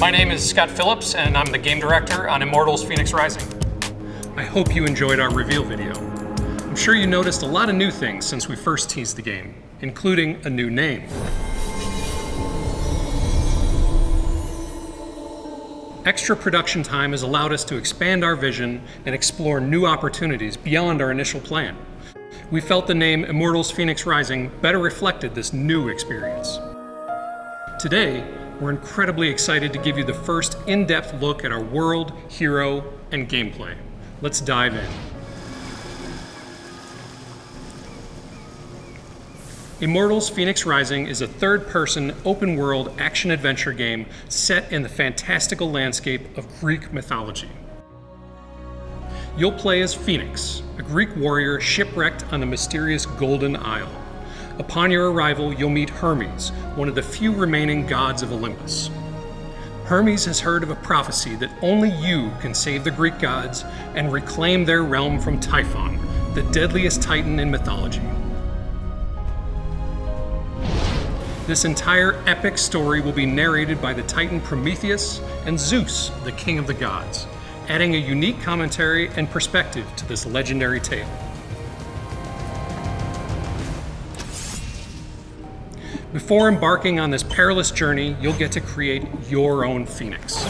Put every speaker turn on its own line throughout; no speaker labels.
My name is Scott Phillips, and I'm the game director on Immortals Phoenix Rising. I hope you enjoyed our reveal video. I'm sure you noticed a lot of new things since we first teased the game, including a new name. Extra production time has allowed us to expand our vision and explore new opportunities beyond our initial plan. We felt the name Immortals Phoenix Rising better reflected this new experience. Today, we're incredibly excited to give you the first in depth look at our world, hero, and gameplay. Let's dive in. Immortals Phoenix Rising is a third person, open world action adventure game set in the fantastical landscape of Greek mythology. You'll play as Phoenix, a Greek warrior shipwrecked on the mysterious Golden Isle. Upon your arrival, you'll meet Hermes, one of the few remaining gods of Olympus. Hermes has heard of a prophecy that only you can save the Greek gods and reclaim their realm from Typhon, the deadliest titan in mythology. This entire epic story will be narrated by the Titan Prometheus and Zeus, the king of the gods, adding a unique commentary and perspective to this legendary tale. Before embarking on this perilous journey, you'll get to create your own phoenix.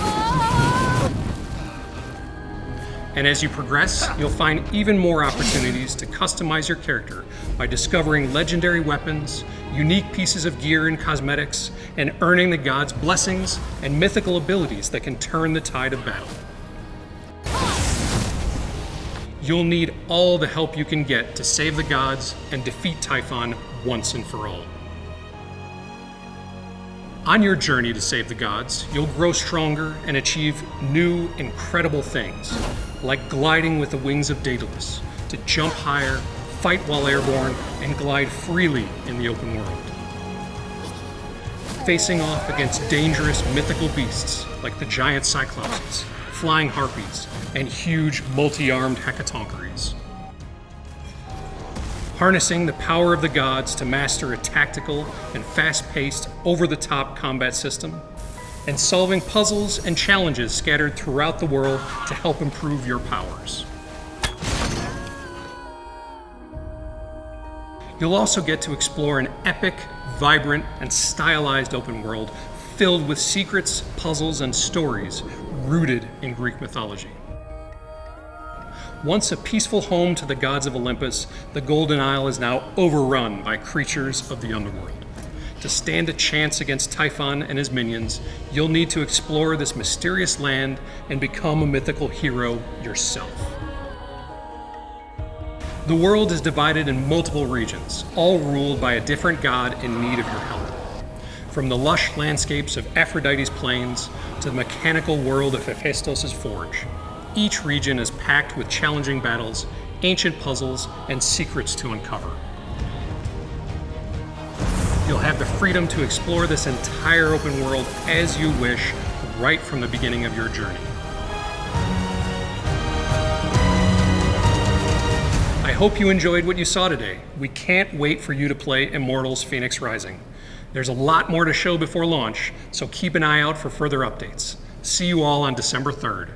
And as you progress, you'll find even more opportunities to customize your character by discovering legendary weapons, unique pieces of gear and cosmetics, and earning the gods' blessings and mythical abilities that can turn the tide of battle. You'll need all the help you can get to save the gods and defeat Typhon once and for all. On your journey to save the gods, you'll grow stronger and achieve new, incredible things, like gliding with the wings of Daedalus, to jump higher, fight while airborne, and glide freely in the open world. Facing off against dangerous mythical beasts like the giant cyclopses, flying harpies, and huge multi armed hecatoncheires harnessing the power of the gods to master a tactical and fast paced, over the top combat system, and solving puzzles and challenges scattered throughout the world to help improve your powers. You'll also get to explore an epic, vibrant, and stylized open world filled with secrets, puzzles, and stories rooted in Greek mythology. Once a peaceful home to the gods of Olympus, the Golden Isle is now overrun by creatures of the underworld. To stand a chance against Typhon and his minions, you'll need to explore this mysterious land and become a mythical hero yourself. The world is divided in multiple regions, all ruled by a different god in need of your help. From the lush landscapes of Aphrodite's plains to the mechanical world of Hephaestos' forge, each region is packed with challenging battles, ancient puzzles, and secrets to uncover. You'll have the freedom to explore this entire open world as you wish right from the beginning of your journey. I hope you enjoyed what you saw today. We can't wait for you to play Immortals Phoenix Rising. There's a lot more to show before launch, so keep an eye out for further updates. See you all on December 3rd.